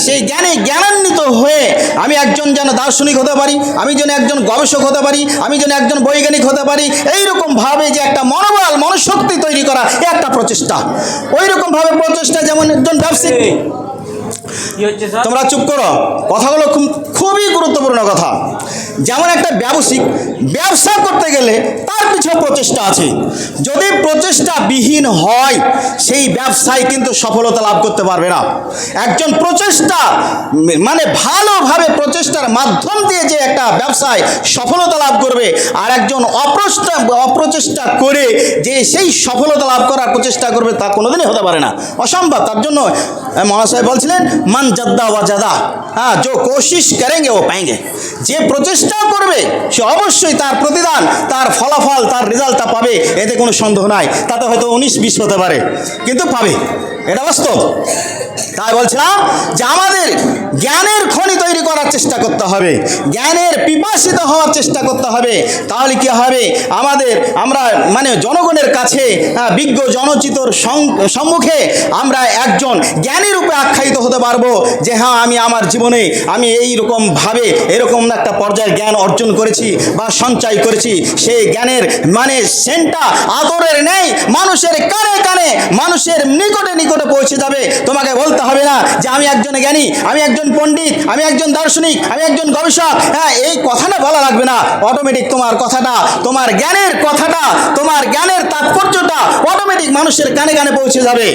সেই জ্ঞানে জ্ঞানান্বিত হয়ে আমি একজন যেন দার্শনিক হতে পারি আমি যেন একজন গবেষক হতে পারি আমি যেন একজন বৈজ্ঞানিক হতে পারি এইরকমভাবে যে একটা মনোবল মনশক্তি তৈরি করা এ একটা প্রচেষ্টা। ওই রকমভাবে প্রচেষ্টা যেমন একজন ব্যবসায়িক তোমরা চুপ করো কথাগুলো খুব খুবই কথা যেমন একটা ব্যবসায়িক, ব্যবসা করতে গেলে তার পিছনে প্রচেষ্টা আছে। যদি প্রচেষ্টা বিহীন হয়, সেই ব্যবসায় কিন্তু সফলতা লাভ করতে পারবে না। একজন প্রচেষ্টা মানে ভালোভাবে প্রচেষ্টার মাধ্যম দিয়ে যে একটা ব্যবসায় সফলতা লাভ করবে আর একজন অপ্রচেষ্টা অপ্রচেষ্টা করে যে সেই সফলতা লাভ করার প্রচেষ্টা করবে তা কোনোদিনই হতে পারে না। অসম্ভব। তার জন্য মহাশয় বলছিলেন, মান জাদ্দা ওয়া জাদা। হ্যাঁ যে কোশিশ করেঙ্গে, ও পাইঙ্গে যে প্রচেষ্টা করবে, সে অবশ্যই তার প্রতিদান, তার ফলাফল, তার রেজাল্টটা পাবে, এতে কোনো সন্দেহ নাই। তাতে হয়তো উনিশ বিশ হতে পারে, কিন্তু পাবে। এটা বাস্তব। তাই বলছিলাম যে আমাদের জ্ঞানের করার চেষ্টা করতে হবে। জ্ঞানের পিপাসিত হওয়ার চেষ্টা করতে হবে। তাহলে কি হবে? আমাদের, আমরা মানে জনগণের কাছে বিজ্ঞ জনচিতর সম্মুখে আমরা একজন জ্ঞানী রূপে আখ্যায়িত হতে পারব যে হ্যাঁ আমি আমার জীবনে, আমি এই রকম ভাবে এরকম একটা পর্যায়ের জ্ঞান অর্জন করেছি বা সঞ্চয় করেছি। সেই জ্ঞানের মানে সেন্টটা আদরের নেই মানুষের কানে কানে, মানুষের নিকটে নিকটে পৌঁছে যাবে। তোমাকে বলতে হবে না যে, আমি একজন জ্ঞানী, আমি একজন পণ্ডিত, আমি একজন দার্শনিক আমি একজন গবেষক হ্যাঁ এই কথাটা বলা লাগবে না। অটোমেটিক তোমার কথাটা, তোমার জ্ঞানের কথাটা, তোমার জ্ঞানের তাৎপর্যটা অটোমেটিক মানুষের কানে কানে পৌঁছে যাবে।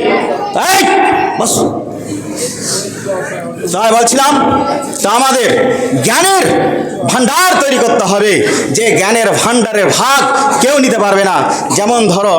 এই, বস। তাই বলছিলাম, তা আমাদের জ্ঞানের ভান্ডার তৈরি করতে হবে। যে জ্ঞানের ভান্ডারের ভাগ কেউ নিতে পারবে না। যেমন ধরো